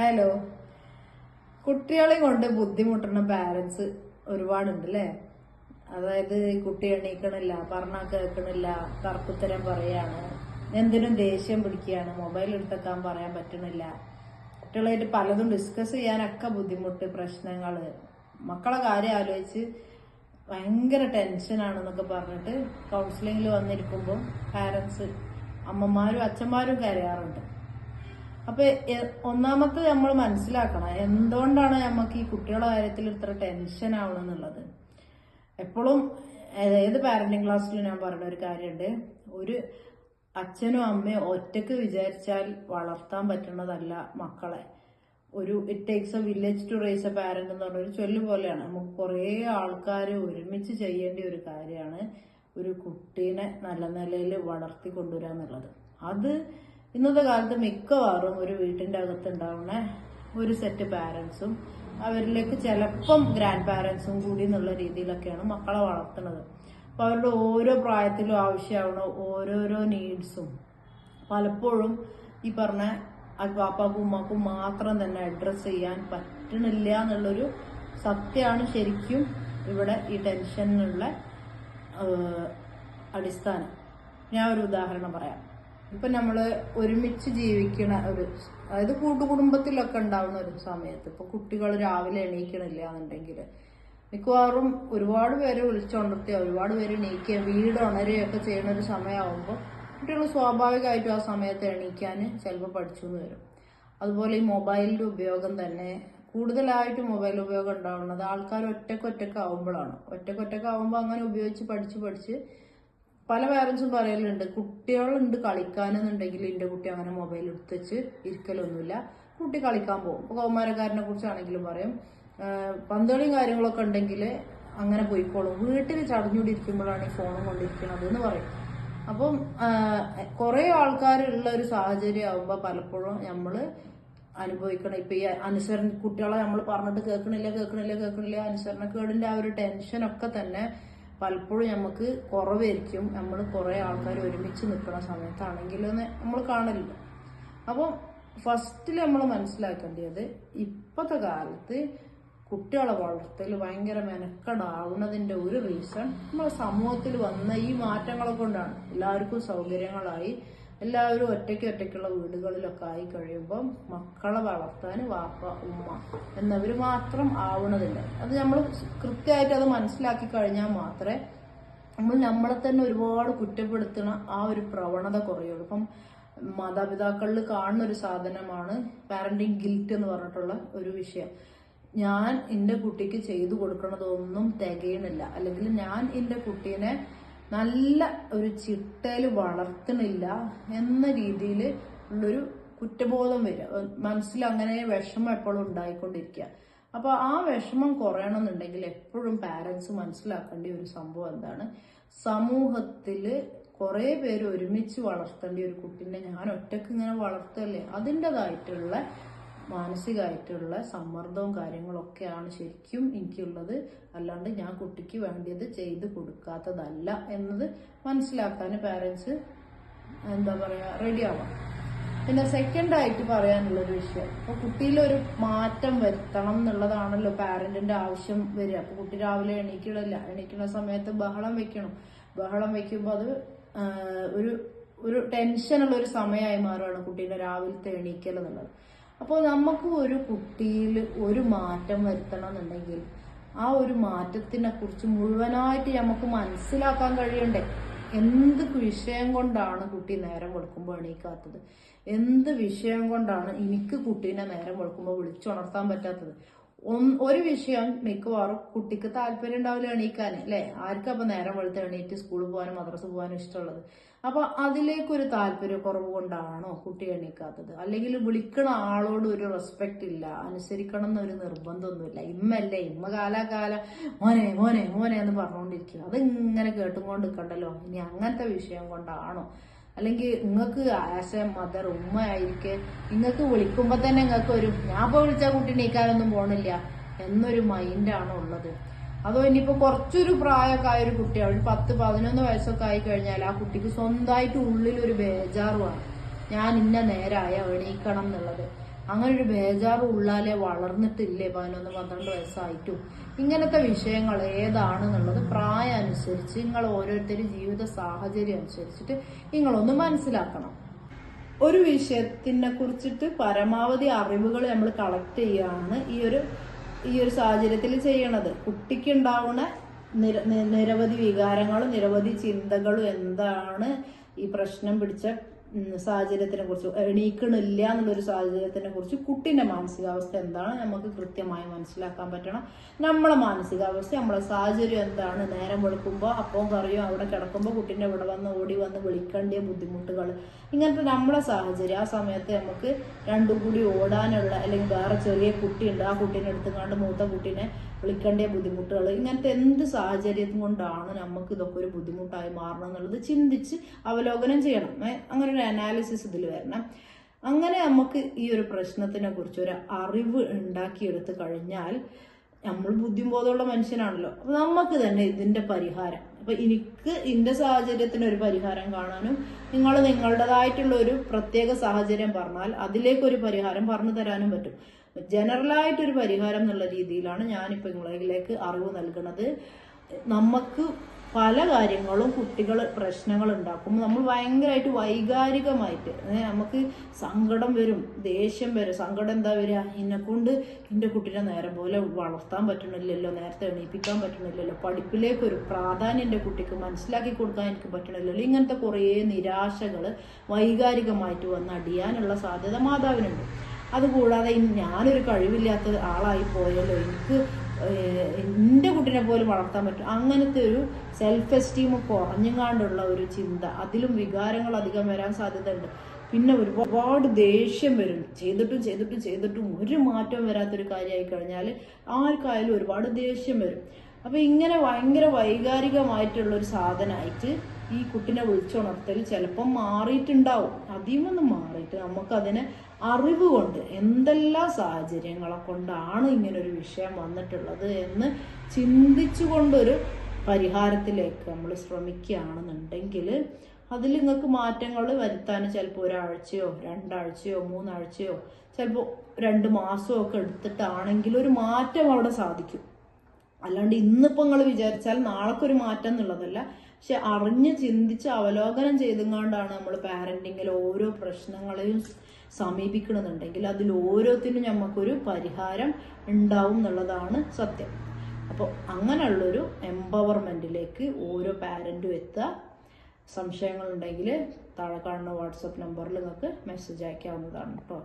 Hello കുട്ടികളെ കൊണ്ട് ബുദ്ധിമുട്ടുന്ന പാരൻസ് ഒരുപാടുണ്ട് അല്ലേ അതായത് കുട്ടി എണീക്കണില്ല പറഞ്ഞാൽ കേൾക്കണില്ല കറുപ്പുത്തരം പറയാണ് എന്തിനും ദേഷ്യം പിടിക്കുകയാണ് മൊബൈൽ എടുത്തേക്കാൻ പറയാൻ പറ്റണില്ല. കുട്ടികളായിട്ട് പലതും ഡിസ്കസ് ചെയ്യാനൊക്കെ ബുദ്ധിമുട്ട് പ്രശ്നങ്ങൾ മക്കളെ കാര്യം ആലോചിച്ച് ഭയങ്കര ടെൻഷനാണെന്നൊക്കെ പറഞ്ഞിട്ട് കൗൺസിലിങ്ങിൽ വന്നിരിക്കുമ്പോൾ പാരൻസ് അമ്മമാരും അച്ഛന്മാരും കരയാറുണ്ട്. അപ്പൊ ഒന്നാമത്തെ നമ്മൾ മനസ്സിലാക്കണം എന്തുകൊണ്ടാണ് നമുക്ക് ഈ കുട്ടികളുടെ കാര്യത്തിൽ ഇത്ര ടെൻഷൻ ആവണമെന്നുള്ളത് എപ്പോഴും ഏത് പാരന്റിങ് ക്ലാസ്സിലും ഞാൻ പറഞ്ഞ ഒരു കാര്യമുണ്ട് ഒരു അച്ഛനും അമ്മയും ഒറ്റയ്ക്ക് വിചാരിച്ചാൽ വളർത്താൻ പറ്റുന്നതല്ല മക്കളെ. ഒരു it takes a village to raise a parent എന്ന് പറഞ്ഞ ഒരു ചൊല്ല് പോലെയാണ്. നമുക്ക് കുറേ ആൾക്കാർ ഒരുമിച്ച് ചെയ്യേണ്ട ഒരു കാര്യമാണ് ഒരു കുട്ടീനെ നല്ല നിലയിൽ വളർത്തി കൊണ്ടുവരിക എന്നുള്ളത് അത് ഇന്നത്തെ കാലത്ത് മിക്കവാറും ഒരു വീട്ടിന്റെ അകത്തുണ്ടാവുന്ന ഒരു സെറ്റ് പാരൻസും അവരിലേക്ക് ചിലപ്പം ഗ്രാൻഡ് പാരൻസും കൂടി എന്നുള്ള രീതിയിലൊക്കെയാണ് മക്കളെ വളർത്തുന്നത്. അപ്പോൾ അവരുടെ ഓരോ പ്രായത്തിലും ആവശ്യമാവുന്ന ഓരോരോ നീഡ്സും പലപ്പോഴും ഈ പറഞ്ഞ പാപ്പാക്കും ഉമ്മാക്കും മാത്രം തന്നെ അഡ്രസ്സ് ചെയ്യാൻ പറ്റണില്ല എന്നുള്ളൊരു സത്യമാണ് ശരിക്കും ഇവിടെ ഈ ടെൻഷനുള്ള അടിസ്ഥാനം. ഞാൻ ഒരു ഉദാഹരണം പറയാം. ഇപ്പൊ നമ്മൾ ഒരുമിച്ച് ജീവിക്കണ ഒരു അതായത് കൂട്ടുകുടുംബത്തിലൊക്കെ ഉണ്ടാവുന്ന ഒരു സമയത്ത് ഇപ്പൊ കുട്ടികൾ രാവിലെ എണീക്കണില്ല എന്നുണ്ടെങ്കിൽ മിക്കവാറും ഒരുപാട് പേര് വിളിച്ചുണർത്തി ഒരുപാട് പേര് എണീക്കുക വീട് ഉണരുകയൊക്കെ ചെയ്യുന്ന ഒരു സമയമാകുമ്പോൾ കുട്ടികൾ സ്വാഭാവികമായിട്ടും ആ സമയത്ത് എണീക്കാൻ ചിലപ്പോൾ പഠിച്ചു എന്ന് വരും. അതുപോലെ ഈ മൊബൈലിന്റെ ഉപയോഗം തന്നെ കൂടുതലായിട്ട് മൊബൈൽ ഉപയോഗം ഉണ്ടാവുന്നത് ആൾക്കാർ ഒറ്റക്കൊറ്റക്കാവുമ്പോഴാണ് ഒറ്റക്കൊറ്റക്കാവുമ്പോൾ അങ്ങനെ ഉപയോഗിച്ച് പഠിച്ച് പഠിച്ച് പല പാരൻസും പറയലുണ്ട് കുട്ടികളുണ്ട് കളിക്കാനെന്നുണ്ടെങ്കിൽ എന്റെ കുട്ടി അങ്ങനെ മൊബൈൽ എടുത്ത് വെച്ച് ഇരിക്കലൊന്നുമില്ല. കുട്ടി കളിക്കാൻ പോകും. ഇപ്പോൾ കൗമാരക്കാരനെ കുറിച്ചാണെങ്കിലും പറയും. പന്തളിയും കാര്യങ്ങളൊക്കെ ഉണ്ടെങ്കിൽ അങ്ങനെ പോയിക്കോളും. വീട്ടിൽ ചടഞ്ഞുകൂടി ഇരിക്കുമ്പോഴാണ് ഈ ഫോണും കൊണ്ടിരിക്കുന്നത് എന്ന് പറയും. അപ്പം കുറേ ആൾക്കാരുള്ള ഒരു സാഹചര്യം ആകുമ്പോൾ പലപ്പോഴും നമ്മൾ അനുഭവിക്കണം. ഇപ്പൊ ഈ അനുസരണ കുട്ടികളെ നമ്മൾ പറഞ്ഞിട്ട് കേൾക്കണില്ല കേൾക്കണില്ല കേൾക്കണില്ല അനുസരണക്കേടിന്റെ ആ ഒരു ടെൻഷനൊക്കെ തന്നെ പലപ്പോഴും നമുക്ക് കുറവായിരിക്കും. നമ്മൾ കുറേ ആൾക്കാർ ഒരുമിച്ച് നിൽക്കുന്ന സമയത്താണെങ്കിൽ നമ്മൾ കാണലില്ല. അപ്പം ഫസ്റ്റിൽ നമ്മൾ മനസ്സിലാക്കേണ്ടത് ഇപ്പോഴത്തെ കാലത്ത് കുട്ടികളെ വളർത്തൽ ഭയങ്കര മെനക്കെടാവുന്നതിന്റെ ഒരു റീസൺ നമ്മളെ സമൂഹത്തിൽ വന്ന ഈ മാറ്റങ്ങളെ കൊണ്ടാണ്. എല്ലാവർക്കും സൗകര്യങ്ങളായി. എല്ലാവരും ഒറ്റയ്ക്ക് ഒറ്റയ്ക്കുള്ള വീടുകളിലൊക്കെ ആയി കഴിയുമ്പം മക്കളെ വളർത്താൻ വാപ്പ ഉമ്മ എന്നവർ മാത്രം ആവണതില്ല. അത് നമ്മൾ കൃത്യമായിട്ട് അത് മനസ്സിലാക്കി കഴിഞ്ഞാൽ മാത്രമേ നമ്മൾ നമ്മളെ തന്നെ ഒരുപാട് കുറ്റപ്പെടുത്തുന്ന ആ ഒരു പ്രവണത കുറയുള്ളൂ. ഇപ്പം മാതാപിതാക്കളിൽ കാണുന്ന ഒരു സാധനമാണ് പാരന്റിങ് ഗിൽറ്റ് എന്ന് പറഞ്ഞിട്ടുള്ള ഒരു വിഷയം. ഞാൻ എന്റെ കുട്ടിക്ക് ചെയ്തു കൊടുക്കണതൊന്നും തികയണില്ല. അല്ലെങ്കിൽ ഞാൻ എന്റെ കുട്ടീനെ നല്ല ഒരു ചിട്ടയിൽ വളർത്തണില്ല എന്ന രീതിയിൽ ഉള്ളൊരു കുറ്റബോധം വരിക. മനസ്സിൽ അങ്ങനെ വിഷമം എപ്പോഴും ഉണ്ടായിക്കൊണ്ടിരിക്കുക. അപ്പോൾ ആ വിഷമം കുറയണമെന്നുണ്ടെങ്കിൽ എപ്പോഴും പാരൻസ് മനസ്സിലാക്കേണ്ട ഒരു സംഭവം എന്താണ്? സമൂഹത്തിൽ കുറേ പേര് ഒരുമിച്ച് വളർത്തേണ്ട ഒരു കുട്ടീനെ ഞാൻ ഒറ്റയ്ക്ക് ഇങ്ങനെ വളർത്തല്ലേ? അതിന്റെതായിട്ടുള്ള മാനസികമായിട്ടുള്ള സമ്മർദ്ദവും കാര്യങ്ങളൊക്കെയാണ് ശരിക്കും എനിക്കുള്ളത്. അല്ലാണ്ട് ഞാൻ കുട്ടിക്ക് വേണ്ടിയത് ചെയ്ത് കൊടുക്കാത്തതല്ല എന്നത് മനസ്സിലാക്കാൻ പാരൻസ് എന്താ പറയുക റെഡി ആവാം. പിന്നെ സെക്കൻഡ് ആയിട്ട് പറയാനുള്ളൊരു വിഷയം. അപ്പൊ കുട്ടിയിലൊരു മാറ്റം വരുത്തണം എന്നുള്ളതാണല്ലോ പാരന്റിന്റെ ആവശ്യം വരിക. അപ്പൊ കുട്ടി രാവിലെ എണീക്കണില്ല? എണീക്കുന്ന സമയത്ത് ബഹളം വെക്കണം. ബഹളം വെക്കുമ്പോൾ അത് ഒരു ഒരു ടെൻഷനുള്ള ഒരു സമയമായി മാറുകയാണ് കുട്ടീന്റെ രാവിലത്തെ എണീക്കൽ എന്നുള്ളത്. അപ്പോൾ നമുക്ക് ഒരു കുട്ടിയിൽ ഒരു മാറ്റം വരുത്തണം എന്നുണ്ടെങ്കിൽ ആ ഒരു മാറ്റത്തിനെ കുറിച്ച് മുഴുവനായിട്ട് നമുക്ക് മനസ്സിലാക്കാൻ കഴിയണ്ടേ? എന്ത് വിഷയം കൊണ്ടാണ് കുട്ടി നേരം വെളുക്കുമ്പോൾ എണീക്കാത്തത്? എന്ത് വിഷയം കൊണ്ടാണ് എനിക്ക് കുട്ടീനെ നേരം വെളുക്കുമ്പോൾ വിളിച്ചുണർത്താൻ പറ്റാത്തത്? ഒരു വിഷയം മിക്കവാറും കുട്ടിക്ക് താല്പര്യം ഉണ്ടാവില്ല എണീക്കാൻ അല്ലേ ആർക്കും അപ്പൊ നേരം വെളുത്ത് എണീറ്റ് സ്കൂളിൽ പോകാനും മദ്രസ പോകാനും ഇഷ്ടമുള്ളത്? അപ്പൊ അതിലേക്കൊരു താല്പര്യക്കുറവ് കൊണ്ടാണോ കുട്ടി എണീക്കാത്തത്? അല്ലെങ്കിൽ വിളിക്കണ ആളോട് ഒരു റെസ്പെക്ട് ഇല്ല അനുസരിക്കണം എന്നൊരു നിർബന്ധമൊന്നുമില്ല. ഇമ്മല്ലേ ഇമ്മ കാലാകാല മോനെ മോനെ മോനെ എന്ന് പറഞ്ഞുകൊണ്ടിരിക്കുക. അത് ഇങ്ങനെ കേട്ടുകൊണ്ട് നിൽക്കണ്ടല്ലോ? ഇനി അങ്ങനത്തെ വിഷയം കൊണ്ടാണോ അല്ലെങ്കിൽ നിങ്ങൾക്ക് ആശ മദർ ഉമ്മ ആയിരിക്കെ നിങ്ങൾക്ക് വിളിക്കുമ്പോൾ തന്നെ നിങ്ങൾക്ക് ഒരു ഞാൻ ഇപ്പോൾ വിളിച്ച കുട്ടി നീക്കാനൊന്നും പോണില്ല എന്നൊരു മൈൻഡാണ് ഉള്ളത്. അതോ ഇനിയിപ്പോ കുറച്ചൊരു പ്രായമൊക്കെ ആയ ഒരു കുട്ടിയാണ് ഒരു പത്ത് പതിനൊന്ന് വയസ്സൊക്കെ ആയി കഴിഞ്ഞാൽ ആ കുട്ടിക്ക് സ്വന്തമായിട്ട് ഉള്ളിൽ ഒരു ബേജാറുമാണ് ഞാൻ ഇന്ന നേരായ എണീക്കണം എന്നുള്ളത്. അങ്ങനെ ഒരു ബേജാറ് ഉള്ളാലേ വളർന്നിട്ടില്ലേ പതിനൊന്ന് പന്ത്രണ്ട് വയസ്സായിട്ടും. ഇങ്ങനത്തെ വിഷയങ്ങൾ ഏതാണെന്നുള്ളത് പ്രായം അനുസരിച്ച് നിങ്ങൾ ഓരോരുത്തരും ജീവിത സാഹചര്യം അനുസരിച്ചിട്ട് നിങ്ങളൊന്ന് മനസ്സിലാക്കണം. ഒരു വിഷയത്തിനെ കുറിച്ചിട്ട് പരമാവധി അറിവുകൾ നമ്മൾ കളക്ട് ചെയ്യുകയാണ് ഈ ഒരു ഈ ഒരു സാഹചര്യത്തിൽ ചെയ്യണത്. കുട്ടിക്കുണ്ടാവുന്ന നിര നിരവധി വികാരങ്ങളും നിരവധി ചിന്തകളും എന്താണ് ഈ പ്രശ്നം പിടിച്ച സാഹചര്യത്തിനെ കുറിച്ച് എണീക്കണില്ല എന്നുള്ളൊരു സാഹചര്യത്തിനെ കുറിച്ച് കുട്ടീന്റെ മാനസികാവസ്ഥ എന്താണ്? നമുക്ക് കൃത്യമായി മനസ്സിലാക്കാൻ പറ്റണം. നമ്മളെ മാനസികാവസ്ഥ നമ്മളെ സാഹചര്യം എന്താണ്? നേരം വെളുക്കുമ്പോൾ അപ്പം കറിയോ അവിടെ കിടക്കുമ്പോൾ കുട്ടീന്റെ ഇവിടെ വന്ന് ഓടി വന്ന് വിളിക്കേണ്ട ബുദ്ധിമുട്ടുകൾ. ഇങ്ങനത്തെ നമ്മളെ സാഹചര്യം. ആ സമയത്ത് നമുക്ക് രണ്ടും കൂടി ഓടാനുള്ള അല്ലെങ്കിൽ വേറെ ചെറിയ കുട്ടിയുണ്ട് ആ കുട്ടീനെ എടുത്തുകൊണ്ട് മൂത്ത കുട്ടീനെ വിളിക്കേണ്ട ബുദ്ധിമുട്ടുകൾ. ഇങ്ങനത്തെ എന്ത് സാഹചര്യം കൊണ്ടാണ് നമുക്ക് ഇതൊക്കെ ഒരു ബുദ്ധിമുട്ടായി മാറണം എന്നുള്ളത് ചിന്തിച്ച് അവലോകനം ചെയ്യണം. അങ്ങനെ ഒരു അനാലിസിസ് ഇതിൽ വരണം. അങ്ങനെ നമുക്ക് ഈ ഒരു പ്രശ്നത്തിനെ കുറിച്ച് ഒരു അറിവ് ഉണ്ടാക്കിയെടുത്ത് കഴിഞ്ഞാൽ നമ്മൾ ബുദ്ധിബോധമുള്ള മനുഷ്യനാണല്ലോ. അപ്പൊ നമുക്ക് തന്നെ ഇതിന്റെ പരിഹാരം. അപ്പൊ എനിക്ക് എന്റെ സാഹചര്യത്തിന് ഒരു പരിഹാരം കാണാനും നിങ്ങൾ നിങ്ങളുടേതായിട്ടുള്ള ഒരു പ്രത്യേക സാഹചര്യം പറഞ്ഞാൽ അതിലേക്കൊരു പരിഹാരം പറഞ്ഞു തരാനും പറ്റും. ജനറലായിട്ടൊരു പരിഹാരം എന്നുള്ള രീതിയിലാണ് ഞാനിപ്പോൾ നിങ്ങളിലേക്ക് അറിവ് നൽകുന്നത് നമുക്ക് പല കാര്യങ്ങളും കുട്ടികൾ പ്രശ്നങ്ങൾ ഉണ്ടാക്കും നമ്മൾ ഭയങ്കരമായിട്ട് വൈകാരികമായിട്ട് നമുക്ക് സങ്കടം വരും ദേഷ്യം വരും. സങ്കടം എന്താ വരിക? എന്നെ കൊണ്ട് എന്റെ കുട്ടീനെ നേരം പോലെ വളർത്താൻ പറ്റണില്ലല്ലോ നേരത്തെ എണീപ്പിക്കാൻ പറ്റണില്ലല്ലോ പഠിപ്പിലേക്ക് ഒരു പ്രാധാന്യം എന്റെ കുട്ടിക്ക് മനസ്സിലാക്കി കൊടുക്കാൻ എനിക്ക് പറ്റണില്ലല്ലോ. ഇങ്ങനത്തെ കുറേ നിരാശകൾ വൈകാരികമായിട്ട് വന്ന് അടിയാനുള്ള സാധ്യത മാതാവിനുണ്ട്. അതുകൂടാതെ ഞാനൊരു കഴിവില്ലാത്ത ആളായി പോയല്ലോ എനിക്ക് എന്റെ കുട്ടീനെ പോലും വളർത്താൻ പറ്റും. അങ്ങനത്തെ ഒരു സെൽഫ് എസ്റ്റീം കുറഞ്ഞുകാണ്ടുള്ള ഒരു ചിന്ത. അതിലും വികാരങ്ങൾ അധികം വരാൻ സാധ്യതയുണ്ട്. പിന്നെ ഒരുപാട് ദേഷ്യം വരും ചെയ്തിട്ടും ചെയ്തിട്ടും ചെയ്തിട്ടും ഒരു മാറ്റവും വരാത്തൊരു കാര്യമായി കഴിഞ്ഞാൽ ആർക്കായാലും ഒരുപാട് ദേഷ്യം വരും. അപ്പൊ ഇങ്ങനെ ഭയങ്കര വൈകാരികമായിട്ടുള്ള ഒരു സാധനമായിട്ട് ഈ കുട്ടിനെ വിളിച്ചുണർത്തൽ ചിലപ്പം മാറിയിട്ടുണ്ടാവും. അധികമൊന്നും മാറിയിട്ട് നമുക്കതിനെ അറിവ് കൊണ്ട് എന്തെല്ലാം സാഹചര്യങ്ങളെ കൊണ്ടാണ് ഇങ്ങനെ ഒരു വിഷയം വന്നിട്ടുള്ളത് എന്ന് ചിന്തിച്ചുകൊണ്ടൊരു പരിഹാരത്തിലേക്ക് നമ്മൾ ശ്രമിക്കുകയാണെന്നുണ്ടെങ്കിൽ അതിൽ നിങ്ങൾക്ക് മാറ്റങ്ങൾ വരുത്താൻ ചിലപ്പോൾ ഒരാഴ്ചയോ രണ്ടാഴ്ചയോ മൂന്നാഴ്ചയോ ചിലപ്പോൾ രണ്ട് മാസമോ ഒക്കെ എടുത്തിട്ടാണെങ്കിൽ ഒരു മാറ്റം അവിടെ സാധിക്കും. അല്ലാണ്ട് ഇന്നിപ്പോൾ നിങ്ങൾ വിചാരിച്ചാൽ നാളെക്കൊരു മാറ്റം എന്നുള്ളതല്ല. പക്ഷെ അറിഞ്ഞ് ചിന്തിച്ച് അവലോകനം ചെയ്തുകൊണ്ടാണ് നമ്മൾ പാരന്റിങ്ങിൽ ഓരോ പ്രശ്നങ്ങളെയും സമീപിക്കണമെന്നുണ്ടെങ്കിൽ അതിൽ ഓരോത്തിനും നമുക്കൊരു പരിഹാരം ഉണ്ടാവും എന്നുള്ളതാണ് സത്യം. അപ്പോൾ അങ്ങനെയുള്ളൊരു എംപവർമെന്റിലേക്ക് ഓരോ പാരന്റും എത്തുക. സംശയങ്ങളുണ്ടെങ്കിൽ താഴെ കാണുന്ന വാട്സപ്പ് നമ്പറിൽ നിങ്ങൾക്ക് മെസ്സേജ് അയക്കാവുന്നതാണ് കേട്ടോ